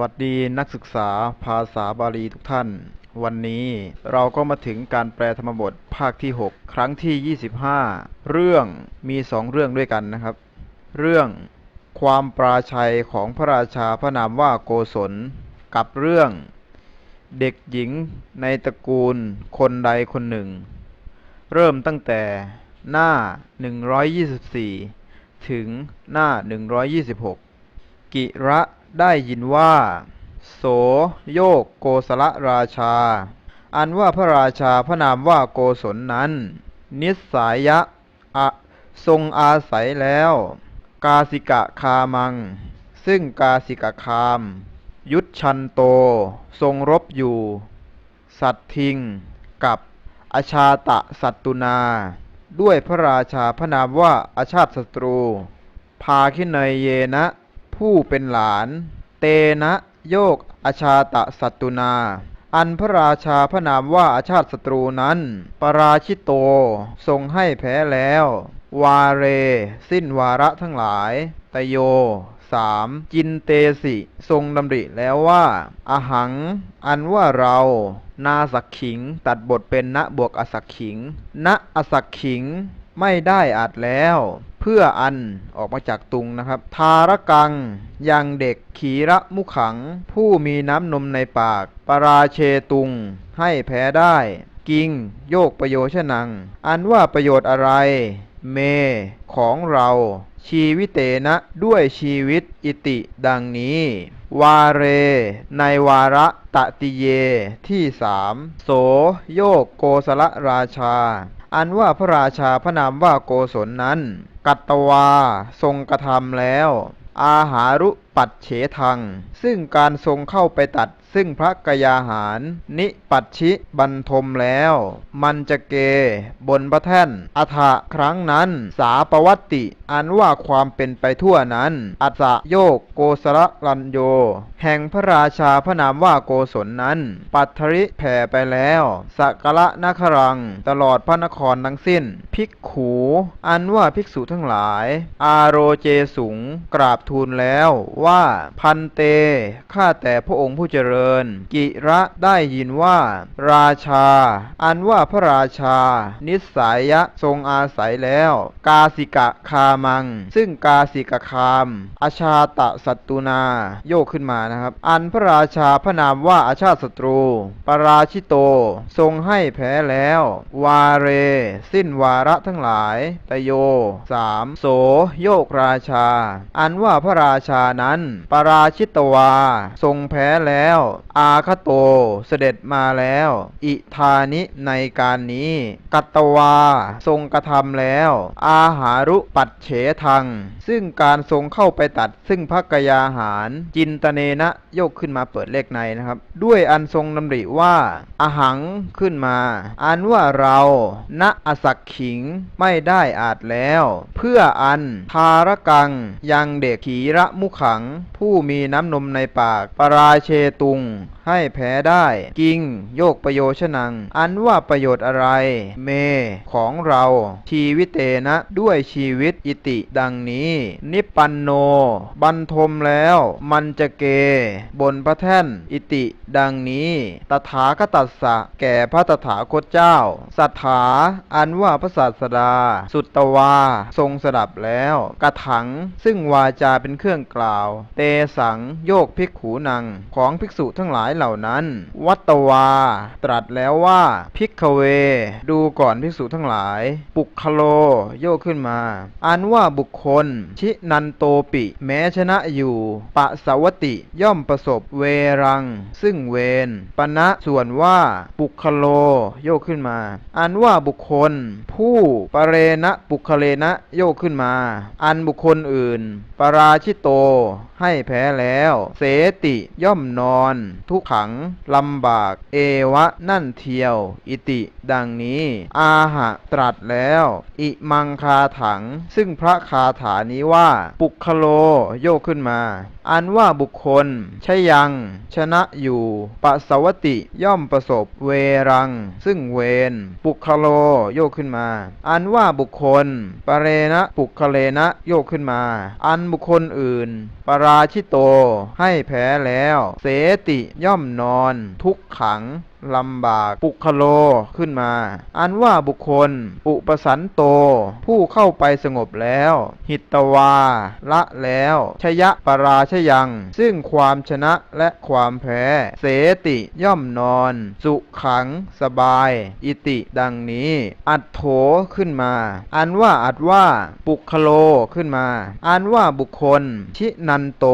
วัสดีนักศึกษาภาษาบาลีทุกท่าน วันนี้เราก็มาถึงการแปลธรรมบทภาคที่ 6 ครั้งที่ 25 เรื่องมีสองเรื่องด้วยกันนะครับ เรื่องความปราชัยของพระราชาพระนามว่าโกศล กับเรื่อง เด็กหญิงในตระกูลคนใดคนหนึ่ง เริ่มตั้งแต่หน้า 124 ถึงหน้า 126 กิระ ได้ยินว่า โสโยกโกศลราชา อันว่าพระราชาพระนามว่าโกศลนั้น นิสายะอะทรงอาศัยแล้ว กาสิกะคามัง ซึ่งกาสิกะคาม ยุทธชันโต ทรงรบอยู่ สัตทิง กับอชาตะสัตตุนา ด้วยพระราชาพระนามว่าอาชาติศัตรู พาคินยเยนะ ผู้เป็นหลาน เตนะโยกอชาตะสัตตุนา อันพระราชาพระนามว่าอาชาติศัตรูนั้น ปราชิตโตทรงให้แพ้แล้ว วาเร สิ้นวาระทั้งหลายตโยสามจินเตสิทรงดำริแล้วว่าอาหัง อันว่าเรา นาสักขิง ตัดบทเป็นณบวกอสักขิง ณอสักขิง ไม่ได้อาจแล้ว พื่ออันออกมาจากตุงนะครับ ทารกังยังเด็กขีระมุขัง ผู้มีน้ำนมในปาก ปราเชตุง ให้แพ้ได้ กิง โยกประโยชนัง อันว่าประโยชน์อะไร เม ของเรา ชีวิเตนะ ด้วยชีวิตอิติดังนี้ วาเร ในวาระตติเยที่สามโส โยกโกศละราชาอันว่าพระราชาพระนามว่าโกศลนั้น กัตตวา ทรงกระทำแล้ว อาหารุปัดเฉทัง ซึ่งการทรงเข้าไปตัดซึ่งพระกยาหาร นิปัชชิบันทมแล้ว มันจะเก บนพระแท่นอัฐะครั้งนั้น สาปวัตติ อันว่าความเป็นไปทั่วนั้น อัศโยกโกสระลันโย แห่งพระราชาพระนามว่าโกศลนั้น ปัทธริแผ่ไปแล้วสักละนครัง ตลอดพระนครทั้งสิ้น ภิกขู อันว่าภิกษุทั้งหลาย อาโรเจสุง กราบทูลแล้วว่าพันเต ข้าแต่พระองค์ผู้เจริญกิระได้ยินว่า ราชา อันว่าพระราชา นิสายะทรงอาศัยแล้ว กาสิกะคามัง ซึ่งกาสิกะคามอาชาตะสัตตุนา โยกขึ้นมานะครับ อันพระราชาพระนามว่าอาชาติศัตรู ปราชิโต ทรงให้แพ้แล้ว วาเร สิ้นวาระทั้งหลาย ตโยสามโส โยกราชา อันว่าพระราชานั้น ปราชิตวา ทรงแพ้แล้วอาคโตเสด็จมาแล้ว อิธานิในการนี้ กัตวาทรงกระทำแล้ว อาหารุปัดเฉทัง ซึ่งการทรงเข้าไปตัด ซึ่งพระกยาหาร จินตเนนะยกขึ้นมาเปิดเลขในนะครับ ด้วยอันทรงดำริว่าอาหังขึ้นมาอันว่าเราณอสักขิงไม่ได้อาจแล้ว เพื่ออันทารกังยังเด็กขีระมุขัง ผู้มีน้ำนมในปาก ปราเชตุง com ให้แพ้ได้ กิง โยกประโยชนัง อันว่าประโยชน์อะไร เม ของเรา ชีวิตเตนะด้วยชีวิตอิติดังนี้ นิปปันโน บันทมแล้ว มันจะเก บนพระแท่น อิติ ดังนี้ ตถาคตัสสะ แก่พระตถาคตเจ้า สัทธา อันว่าพระศาสดา สุตตวา ทรงสดับแล้ว กระถัง ซึ่งวาจาเป็นเครื่องกล่าว เตสัง โยกภิกขูนัง ของภิกษุทั้งหลายเหล่านั้น วัตวา ตรัสแล้วว่าภิกขเว ดูก่อนภิกษุทั้งหลาย ปุคโล โยกขึ้นมาอันว่าบุคคล ชินันโตปิ แม้ชนะอยู่ ปะสาวติย่อมประสบเวรัง ซึ่งเวนปณะส่วนว่าปุคโล โยกขึ้นมา อันว่าบุคคล ผู้ปเรณะปุคเลนะโยกขึ้นมา อันบุคคลอื่น ปราชิตโตให้แพ้แล้ว เสติย่อมนอน ทุกขังลำบาก เอวะนั่นเทียว อิติ ดังนี้ อาหะตรัสแล้ว อิมังคาถัง ซึ่งพระคาถานี้ว่า ปุคโลโยกขึ้นมา อันว่าบุคคลชยัง ชนะอยู่ปสวติย่อมประสบเวรัง ซึ่งเวนปุคโลโยกขึ้นมา อันว่าบุคคล ปเรณะปุคเลนะโยกขึ้นมา อันบุคคลอื่นปรราชิโต ให้แพ้แล้ว เสติย่อมนอน ทุกขังลำบาก ปุคโลขึ้นมา อันว่าบุคคล อุปสันโต ผู้เข้าไปสงบแล้ว หิตวา ละแล้ว ชยะปราชยัง ซึ่งความชนะและความแพ้ เสติย่อมนอน สุขังสบาย อิติดังนี้ อัดโถขึ้นมา อันว่าอัดว่า ปุคโลขึ้นมา อันว่าบุคคล ชินันโต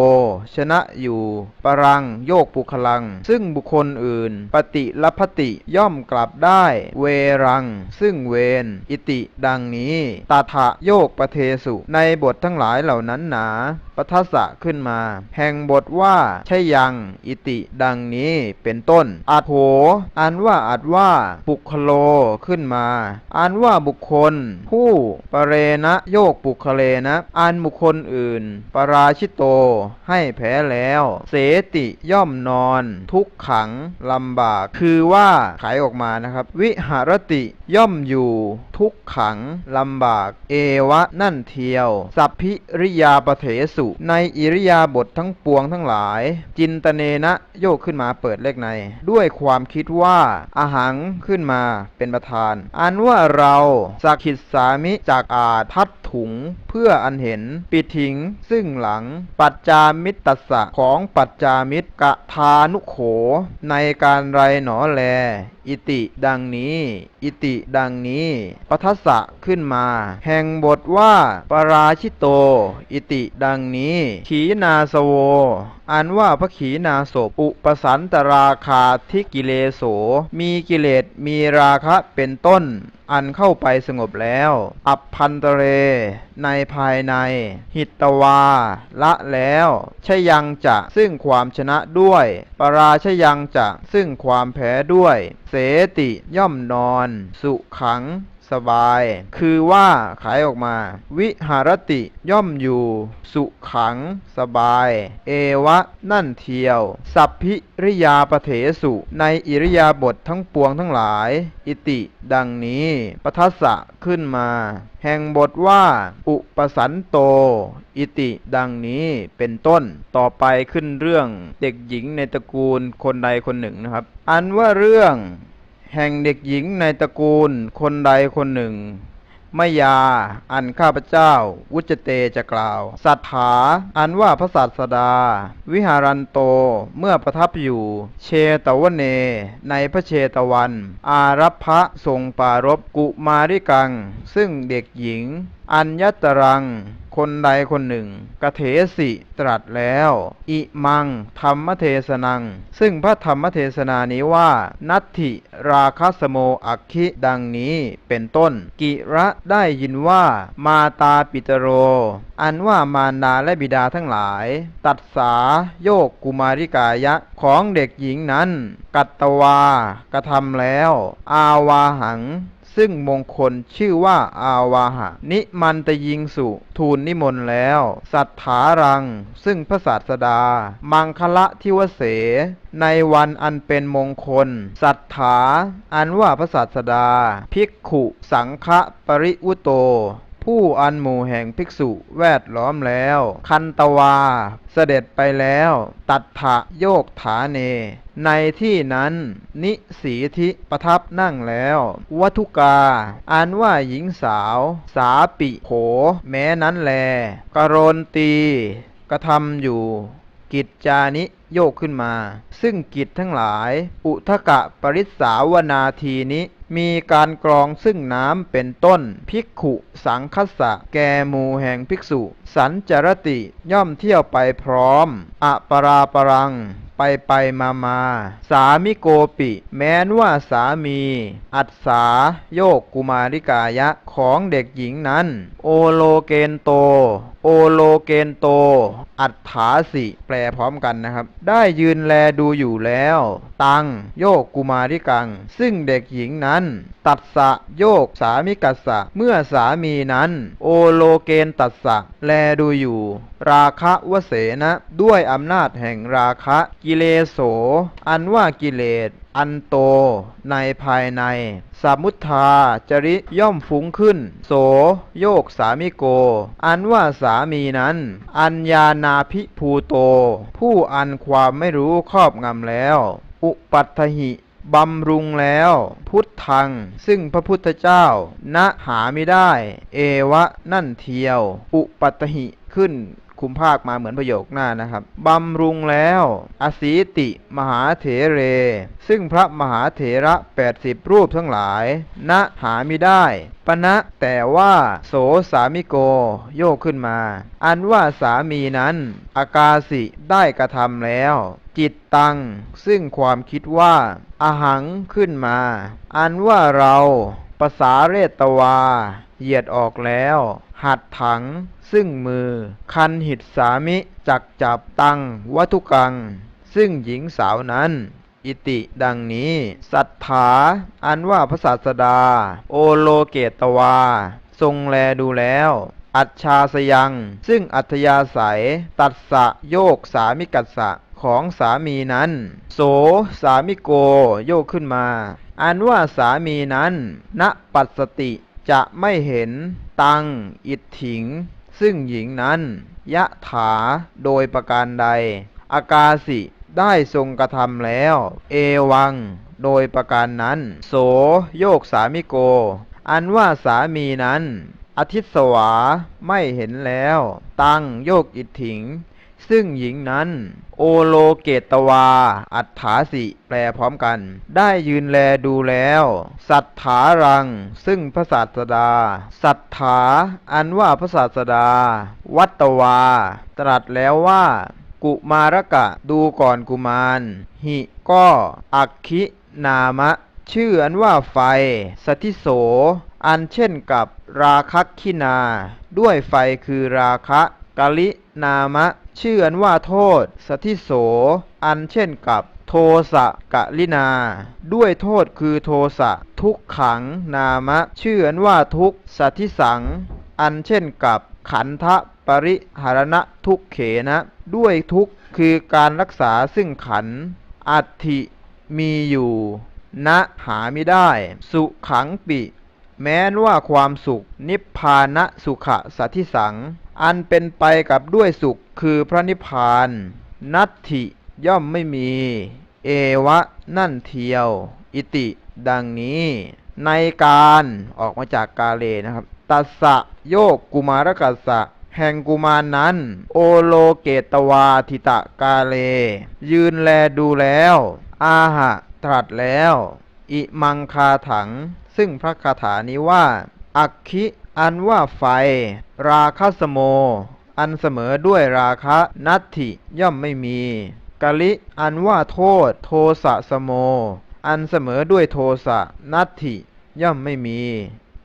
ชนะอยู่ ปรังโยกปุคลัง ซึ่งบุคคลอื่น ปฏิลพติย่อมกลับได้ เวรัง ซึ่งเวน อิติ ดังนี้ ตาถะโยกประเทสุ ในบททั้งหลายเหล่านั้นหนาปทัสสะขึ้นมา แห่งบทว่าใช่ยังอิติดังนี้เป็นต้นอัดโหอันว่าอัดว่าปุคโลขึ้นมาอันว่าบุคคล ผู้ปเรณะโยกปุคเลนะอันบุคคลอื่น ปราชิโตให้แพ้แล้ว เสติย่อมนอน ทุกขังลำบาก คือว่าขายออกมานะครับ วิหารติย่อมอยู่ ทุกขังลำบาก เอวะนั่นเทียว สัพพิริยาปเถสุในอิริยาบททั้งปวงทั้งหลาย จินตเนนะโยกขึ้นมาเปิดเลขใน ด้วยความคิดว่าอาหังขึ้นมาเป็นประธาน อันว่าเราสักขิดสามิจากอาจพัดถุงเพื่ออันเห็นปิดถิง ซึ่งหลัง ปัจจามิตตัสสะของปัจจามิตรกะทานุโข ในการไรหนอแลอิติดังนี้ อิติดังนี้ปทัสสะขึ้นมา แห่งบทว่า ปราชิโต อิติดังนี้ขีนาสโวอันว่าพระขีนาศพอุปสันตราคาทิกิเลโส มีกิเลสมีราคะเป็นต้น อันเข้าไปสงบแล้ว อัปพันตเร ในภายใน หิตตวา ละแล้วชยังจะซึ่งความชนะด้วย ปราชยังจะซึ่งความแพ้ด้วย เสติย่อมนอน สุขัง สบาย คือว่าขายออกมา วิหารติย่อมอยู่ สุขังสบาย เอวะ นั่นเทียว สัพพิริยาปเถสุ ในอิริยาบททั้งปวงทั้งหลาย อิติ ดังนี้ปทัสสะขึ้นมา แห่งบทว่า อุปสันโต อิติ ดังนี้เป็นต้นต่อไปขึ้นเรื่องเด็กหญิงในตระกูลคนใดคนหนึ่งนะครับ อันว่าเรื่อง แห่งเด็กหญิงในตระกูลคนใดคนหนึ่งมยา อันข้าพเจ้า วุจเตจะกล่าว สัทธาอันว่าพระสัสดา วิหารันโตเมื่อประทับอยู่ เชตวเน ในพระเชตวัน อารัพพะทรงปรารบกุมาริกัง ซึ่งเด็กหญิง อัญญตรัง คนใดคนหนึ่ง กเถสิตรัสแล้ว อิมัง ธรรมเทศนัง ซึ่งพระธรรมเทศนานี้ว่า นัตถิราคัสโมอักขิดังนี้เป็นต้น กิระได้ยินว่า มาตาปิตโร อันว่ามารดาและบิดาทั้งหลาย ตัดสาโยกกุมาริกายะของเด็กหญิงนั้น กัตตวากระทำแล้ว อาวาหัง ซึ่งมงคลชื่อว่าอาวาหะ นิมันตยิงสุทูลนิมนต์แล้ว สัทธารัง ซึ่งพระศาสดา มังคละทิวเส ในวันอันเป็นมงคล สัทธาอันว่าพระศาสดา ภิกขุสังฆปริวุโตผู้อันหมู่แห่งภิกษุแวดล้อมแล้ว คันตวา เสด็จไปแล้ว ตัดถะโยกฐาเน ในที่นั้นนิสีธิประทับนั่งแล้ววัตุกาอันว่าหญิงสาว สาปิโข แม้นั้นแล กรนตีกระทำอยู่ กิจจานิโยกขึ้นมา ซึ่งกิจทั้งหลาย อุทกะปริสาวนาทีนี้มีการกรองซึ่งน้ำเป็นต้น ภิกขุสังคัสสะแกมูแห่งภิกษุ สันจรติย่อมเที่ยวไปพร้อม อปราปรัง ไปไปมามา สามิโกปิ แม้นว่าสามี อัศสาโยกกุมาริกายะของเด็กหญิงนั้น โอโลเกนโต โอโลเกนโต อัฏฐาสิ แปลพร้อมกันนะครับ ได้ยืนแลดูอยู่แล้ว ตังโยกกุมาริกัง ซึ่งเด็กหญิงนั้น ตัดสะโยกสามิกัสสะ เมื่อสามีนั้น โอโลเกนตัดสะแลดูอยู่ ราคะวเสนะด้วยอำนาจแห่งราคะกิเลโส อันว่ากิเลส อันโต ในภายใน สมุทธาจริย่อมฟุ้งขึ้น โสโยกสามิโก อันว่าสามีนั้น อัญญานาภิภูโต ผู้อันความไม่รู้ครอบงำแล้ว อุปัตถหิ บำรุงแล้ว พุทธัง ซึ่งพระพุทธเจ้า ณหาไม่ได้ เอวะนั่นเทียว อุปัตหิขึ้นคุมภาคมาเหมือนประโยคหน้านะครับบำรุงแล้ว อสีติมหาเถเร ซึ่งพระมหาเถระ 80 รูปทั้งหลาย ณหาไม่ได้ปณะแต่ว่าโสสามิโก โยกขึ้นมา อันว่าสามีนั้น อากาสิได้กระทำแล้ว จิตตัง ซึ่งความคิดว่าอาหังขึ้นมา อันว่าเราภาษาเรตวา เหยียดออกแล้ว หัดถัง ซึ่งมือ คันหิตสามิจักจับตังวัตุกัง ซึ่งหญิงสาวนั้น อิติดังนี้สัทธาอันว่าพระศาสดา โอโลเกตวา ทรงแลดูแล้วอัจฉาสยัง ซึ่งอัธยาศัย ตัดสะโยกสามิกัสสะ ของสามีนั้น โสสามิโกโยกขึ้นมา อันว่าสามีนั้นณปัสสติจะไม่เห็นตังอิทถิง ซึ่งหญิงนั้น ยะถาโดยประการใด อากาสิได้ทรงกระทำแล้ว เอวัง โดยประการนั้น โสโยกสามิโก อันว่าสามีนั้นอาทิตสวาไม่เห็นแล้ว ตังโยกอิทถิง ซึ่งหญิงนั้น โอโลเกตวา อัฏฐาสิ แปลพร้อมกัน ได้ยืนแลดูแล้ว สัทธารัง ซึ่งพระศาสดา สัทธาอันว่าพระศาสดา วัตวา ตรัสแล้วว่า กุมารกะดูก่อนกุมาร หิก็อักขินามะ ชื่ออันว่าไฟ สทิโส อันเช่นกับราคักขินา ด้วยไฟคือราคะ กะลินามะ ชื่ออันว่าโทษ สทิโส อันเช่นกับโทสะกะลินา ด้วยโทษคือโทสะทุกขังนามะ ชื่ออันว่าทุกสัทิสัง อันเช่นกับขันธปริหารณะทุกเขนะ ด้วยทุกคือการรักษาซึ่งขัน อัติมีอยู่ณหาไม่ได้ สุขังปิ แม้นว่าความสุข นิพพานะสุขะสัทิสัง อันเป็นไปกับด้วยสุขคือพระนิพพาน นัตถิย่อมไม่มี เอวะนั่นเทียว อิติ ดังนี้ ในการออกมาจากกาเลนะครับ ตัสสะโยกกุมารกัสสะแห่งกุมารนั้น โอโลเกตวาทิตะกาเล ยืนแลดูแล้ว อาหะตรัสแล้ว อิมังคาถัง ซึ่งพระคาถานี้ว่า อักขิอันว่าไฟ ราคะสโม อันเสมอด้วยราคะนัตถิย่อมไม่มีกะลิอันว่าโทษ โทสะสโม อันเสมอด้วยโทสะนัตถิย่อมไม่มี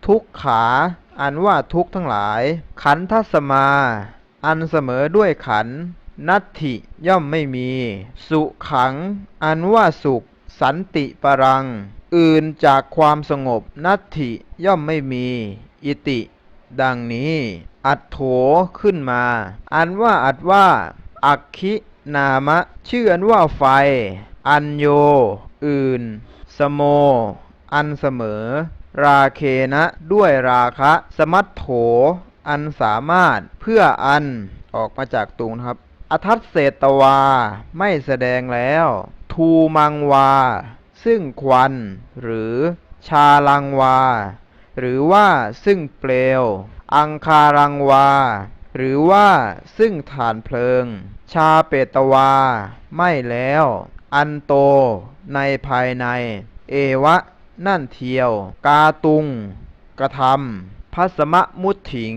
ทุกขา อันว่าทุกทั้งหลาย ขันทัสมา อันเสมอด้วยขันนัตถิย่อมไม่มี สุขัง อันว่าสุข สันติปรัง อื่นจากความสงบนัตถิย่อมไม่มี อิติ ดังนี้ อัดโถขึ้นมา อันว่าอัดว่า อักขินามะ ชื่ออันว่าไฟ อัญโย อื่น สโม อันเสมอ ราเคนะด้วยราคะ สมัตโถ อันสามารถเพื่ออันออกมาจากตุงนะครับ อทัศเศตวา ไม่แสดงแล้ว ทูมังวา ซึ่งควัน หรือชาลังวา หรือว่าซึ่งเปลว อังคารังวา หรือว่าซึ่งฐานเพลิง ชาเปตวา ไม่แล้ว อันโต ในภายใน เอวะ นั่นเทียว กาตุง กระทำพัสมะมุถิง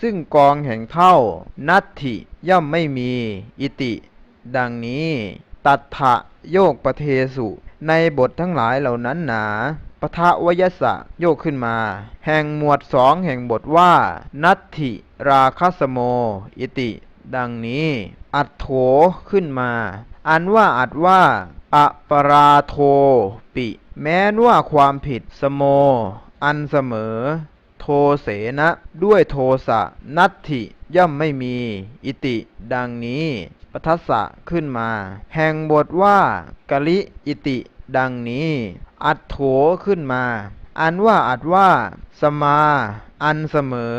ซึ่งกองแห่งเท่า นัตถิย่อมไม่มี อิติ ดังนี้ ตัทธะโยกประเทสุ ในบททั้งหลายเหล่านั้นหนาปทะวยสะโยกขึ้นมา แห่งหมวดสองแห่งบทว่า นัตถิราคัสโม อิติ ดังนี้ อัดโถขึ้นมา อันว่าอัดว่าอปราโทปิ แม้นว่าความผิดสโม อันเสมอ โทเสนะ ด้วยโทสะนัตถิย่อมไม่มี อิติ ดังนี้ ปทัสสะขึ้นมา แห่งบทว่ากะลิอิติ ดังนี้ อัดโถขึ้นมา อันว่าอัดว่า สมา อันเสมอ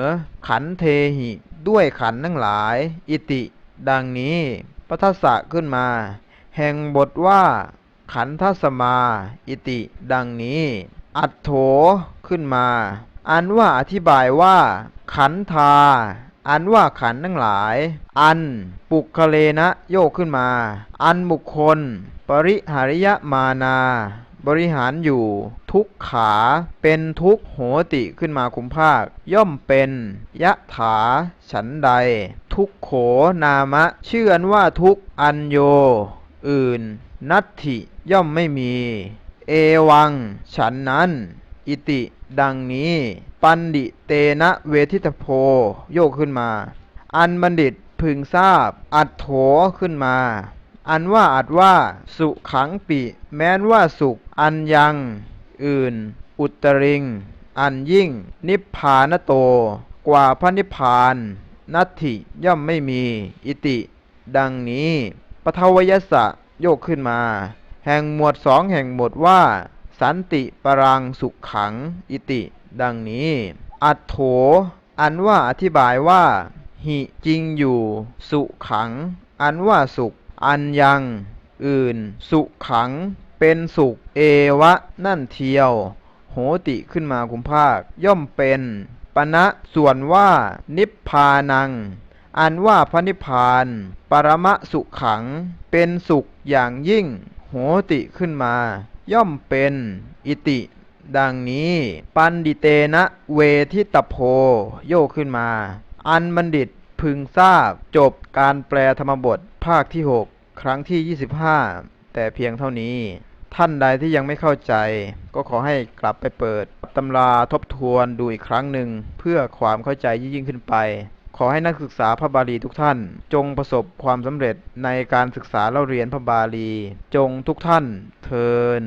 ขันเทหิ ด้วยขันทั้งหลาย อิติ ดังนี้ปทัสสะขึ้นมา แห่งบทว่า ขันทัสมา อิติ ดังนี้ อัดโถขึ้นมา อันว่าอธิบายว่า ขันธา อันว่าขันทั้งหลาย อันปุคเลนะโยกขึ้นมา อันบุคคล ปริหาริยมานา บริหารอยู่ ทุกขาเป็นทุกโหติขึ้นมาคุมภาค ย่อมเป็นยะถาฉันใด ทุกโขนามะ ชื่ออันว่าทุกอันโย อื่น นัตถิย่อมไม่มี เอวัง ฉันนั้น อิติดังนี้ ปันดิเตนะเวทิตโพโยกขึ้นมา อันบัณฑิตพึงทราบ อัดโถขึ้นมา อันว่าอัดว่า สุขังปิ แม้นว่าสุข อันยัง อื่น อุตริง อันยิ่ง นิพพานโต กว่าพระนิพพาน นัตถิย่อมไม่มี อิติ ดังนี้ปทวยสะโยกขึ้นมา แห่งหมวดสองแห่งหมวดว่า สันติปรังสุขขัง อิติ ดังนี้ อัดโถ อันว่าอธิบายว่า หิจริงอยู่ สุขัง อันว่าสุข อันยัง อื่น สุขัง เป็นสุข เอวะ นั่นเทียว โหติขึ้นมาคุมภาค ย่อมเป็นปณะส่วนว่า นิพพานัง อันว่าพระนิพพาน ปรมะสุขขัง เป็นสุขอย่างยิ่ง โหติขึ้นมา ย่อมเป็น อิติ ดังนี้ ปันดิเตนะเวทิตโพโยกขึ้นมา อันบัณฑิตพึงทราบจบการแปลธรรมบทภาคที่ 6 ครั้งที่ 25 แต่เพียงเท่านี้ ท่านใดที่ยังไม่เข้าใจ ก็ขอให้กลับไปเปิดตำราทบทวนดูอีกครั้งหนึ่ง เพื่อความเข้าใจยิ่งขึ้นไป ขอให้นักศึกษาพระบาลีทุกท่าน จงประสบความสำเร็จในการศึกษาเล่าเรียนพระบาลี จงทุกท่านเทิน